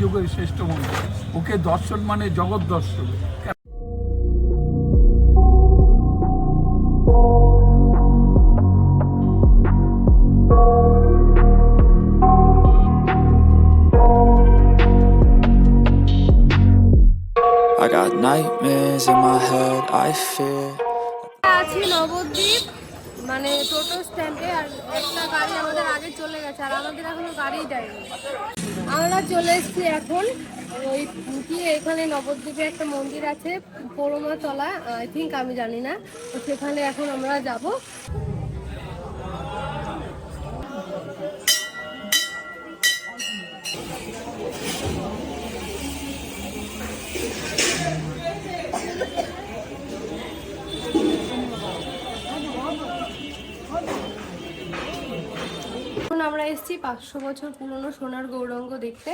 কলিযুগের শ্রেষ্ঠ মন্দির ওকে দর্শন মানে জগৎ দর্শন। I got nightmares in my head, I fear. আছি নবদ্বীপ। মানে টোটো স্ট্যান্ডে আর একটা গাড়ি আমাদের আগে চলে গেছে, আর আমাদের এখনও গাড়ি দেয়নি আমরা চলে এসেছি এখন ওই কি এখানে নবদ্বীপে একটা মন্দির আছে পরমাতলা আই থিঙ্ক আমি জানি না, তো সেখানে এখন আমরা যাব। আমরা এসেছি পাঁচশো বছর পুরনো সোনার গৌরঙ্গ দেখতে।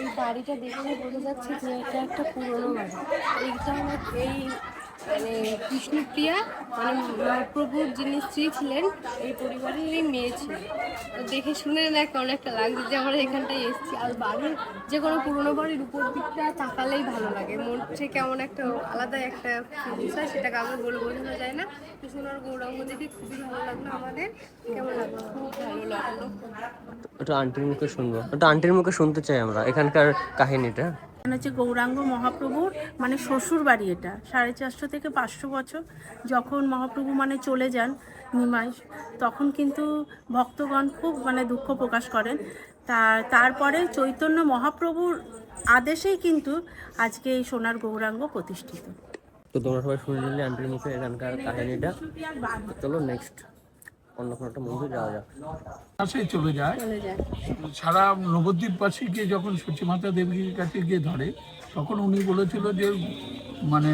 এই বাড়িটা দেখে বোঝা যাচ্ছে যে এটা একটা পুরনো বাড়ি। এইটা এই মানে কৃষ্ণপ্রিয়া মানে মহাপ্রভুর যিনি স্ত্রী ছিলেন, এই পরিবারেরই মেয়ে ছিল। তো দেখে শুনে না কেমন একটা লাগছে যে আমরা এখানটায় এসেছি। আর বাড়ির যে কোনো পুরনো বাড়ির উপর দিকটা তাকালেই ভালো লাগে। মনটা কেমন একটা আলাদা একটা বিষয় সেটা কাউকে বলে বোঝানো যায় না। তো সোনার গৌরাঙ্গ দেখে খুবই ভালো লাগল আমাদের। কেমন লাগল? খুব ভালো লাগল। ওটা আন্টির মুখে শুনব। ওটা আন্টির মুখে শুনতে চাই আমরা, এখানকার কাহিনীটা। হচ্ছে গৌরাঙ্গ মহাপ্রভুর মানে শ্বশুর বাড়ি এটা। সাড়ে চারশো থেকে পাঁচশো বছর যখন মহাপ্রভু মানে চলে যান নিমাই, তখন কিন্তু ভক্তগণ খুব মানে দুঃখ প্রকাশ করেন। তা, তারপরে চৈতন্য মহাপ্রভুর আদেশেই কিন্তু আজকে এই সোনার গৌরাঙ্গ প্রতিষ্ঠিত। তো তোমরা সবাই শুনে নিলে, আন্টির মুখে এখানকার কাহিনীটা। চলো নেক্সট অন্য কোনো একটা মন্দির যাওয়া যাক। চলে যায়। চলে যায়। সারা নবদ্বীপবাসীকে যখন সচিমাতা দেবীর কাছে গিয়ে ধরে তখন উনি বলেছিল যে মানে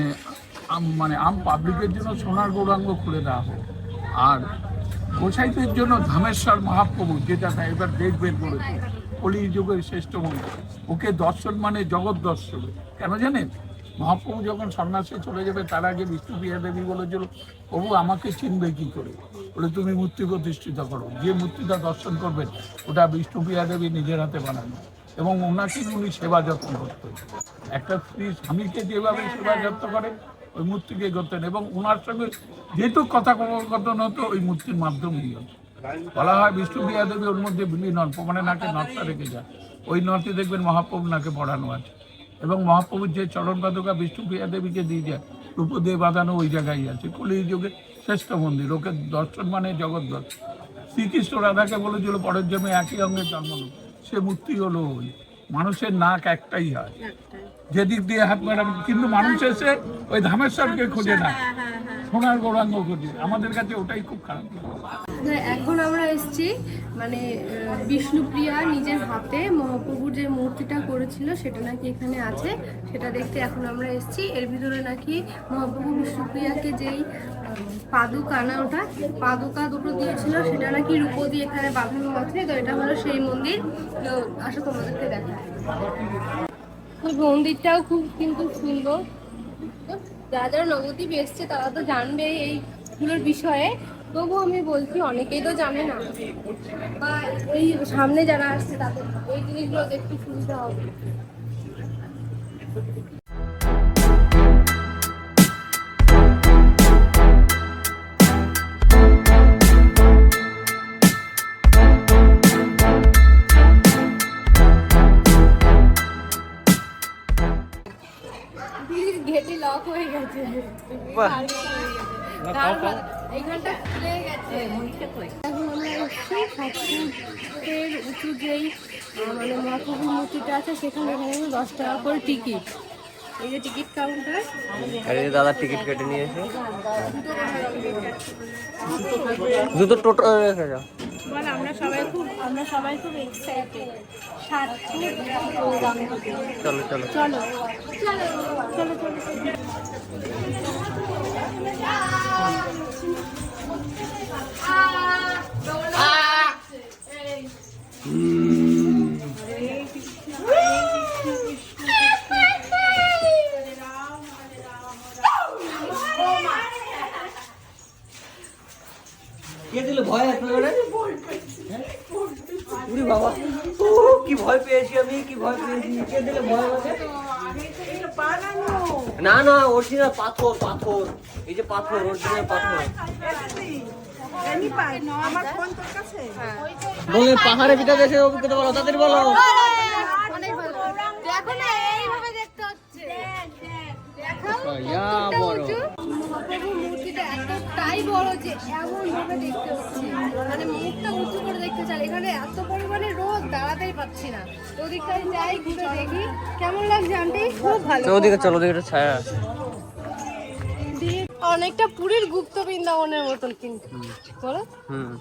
মানে আম পাবলিকের জন্য সোনার গৌরাঙ্গ খুলে দেওয়া হোক। আর গোসাইদের জন্য ধামেশ্বর মহাপ্রভু যেটা এবার দেখবেন বলেছে কলিযুগের শ্রেষ্ঠ মন্দির। ওকে দর্শন মানে জগৎ দর্শন। কেন জানেন? মহাপ্রভু যখন সন্ন্যাসে চলে যাবে তার আগে বিষ্ণুপ্রিয়া দেবী বলেছিল প্রভু আমাকে চিনবে কি করে? বলে তুমি মূর্তি প্রতিষ্ঠিত করো। যে মূর্তিটা দর্শন করবেন, ওটা বিষ্ণুপ্রিয়া দেবী নিজের হাতে বানানো এবং ওনাকে উনি সেবা যত্ন করতেন। একটা স্ত্রী স্বামীকে যেভাবে সেবা যত্ন করে, ওই মূর্তিকে করতেন এবং ওনার সঙ্গে যেহেতু কথা কথন হতো, ওই মূর্তির মাধ্যমেই হতো। বলা হয় বিষ্ণুপ্রিয়া দেবী ওর মধ্যে বিলীন হন প্রমাণে নাকে নকশা রেখে যায়। ওই নথে দেখবেন মহাপ্রভু নাকে পড়ানো আছে। এবং মহাপ্রভুর যে চরণ পাদুকা বিষ্ণুপ্রিয়া দেবীকে দিয়ে যায় রূপ দিয়ে বাঁধানো ওই জায়গায় আছে। কলি যুগে শ্রেষ্ঠ মন্দির ওকে দর্শন মানে জগৎ দর্শন। শ্রীকৃষ্ণ রাধাকে বলেছিল পরের জন্মে একই অঙ্গে জন্ম। সে মূর্তি হলো ওই। মানুষের নাক একটাই হয়। যেদিক দিয়ে হাত মেরা কিন্তু মানুষ এসে ওই ধামেশ্বরকে খোঁজে না। সোনার গৌরাঙ্গ খোঁজে। আমাদের কাছে ওটাই খুব খারাপ। লাগে। এখন আমরা এসেছি মানে বিষ্ণুপ্রিয়া নিজের হাতে মহাপ্রভুর যে মূর্তিটা করেছিল সেটা নাকি এখানে আছে সেটা দেখতে এখন আমরা এসছি। এর ভিতরে নাকি মহাপ্রভু বিষ্ণুপ্রিয়াকে যেই পাদুকা না ওটা। পাদুকা দুটো দিয়েছিল, সেটা নাকি রূপো দিয়ে এখানে বাঁধানো আছে, তো এটা হলো সেই মন্দির। তো আসো তোমাদেরকে দেখা মন্দিরটাও খুব কিন্তু সুন্দর। যারা যারা নবদ্বীপ এসছে, তারা তো জানবে এইগুলোর বিষয়ে। তবু আমি বলছি, অনেকেই তো জানে না। বা এই সামনে যারা আসছে, তাদের এই জিনিসগুলো দেখতে সুবিধা হবে। ঘেটে লক হয়ে গেছে। এইখানটা খুলে গেছে। এখন আমরা এসছি ঠাকুরের উঁচু যেই মানে মহাপ্রভুর মূর্তিটা আছে সেখানে এখানে দশ টাকা করে টিকিট এই যে টিকিট কাউন্টার আর এই দাদা টিকিট কেটে নিয়েছে দুটো টোটো রেখে যাও। বল আমরা সবাই খুব আমরা সবাই খুব এক্সাইটেড চলো চলো। চলো। চলো চলো চলো। কে দিল ভয় একেবারে? উরি বাবা। ও কি ভয় পেয়েছি আমি কি ভয় পেয়েছি। কে দিলে ভয় না না অরিজিনাল পাথর পাথর। এই যে পাথর অরিজিনাল পাথর। বলে পাহাড়ে পিঠা দেখে অভিজ্ঞতা বলো তাদের বলো। দেখো না এইভাবে দেখতে হচ্ছে। দেখো বড় মহাপ্রভুর মূর্তিটা এতটাই বড় যে এমন ভাবে দেখতে হচ্ছে। মানে মুখটা উঁচু করে দেখতে চাই। এখানে এত পরিমাণে রোদ দাঁড়াতেই পাচ্ছি না। তো যাই ঘুরে দেখি। কেমন লাগছে আন্টি? খুব ভালো। ওদিকে চলো ওদিকে ছায়া অনেকটা পুরীর গুপ্ত বৃন্দাবনের মতন কিন্তু। বলো?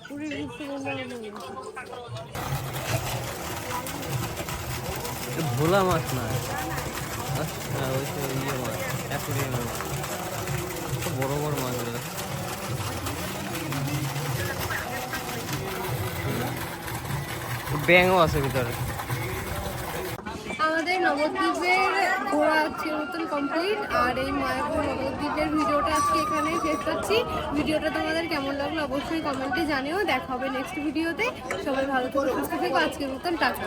পুরীর গুপ্ত বৃন্দাবনের ভোলা মাছ না। আচ্ছা ওই তো ইয়ে মাছ অ্যাকুরিয়াম মাছ। বড় বড় মাছ ওগুলো ব্যাঙও আছে ভিতরে। আমাদের নবদ্বীপের ঘোরা হচ্ছে নতুন কমপ্লিট আর এই মায়াপুর নবদ্বীপের ভিডিওটা আজকে এখানেই শেষ করছি। ভিডিওটা তোমাদের কেমন লাগল অবশ্যই কমেন্টে জানিও। দেখা হবে নেক্সট ভিডিওতে সবাই ভালো থেকো, সুস্থ থেকো। আজকের মতন টাকা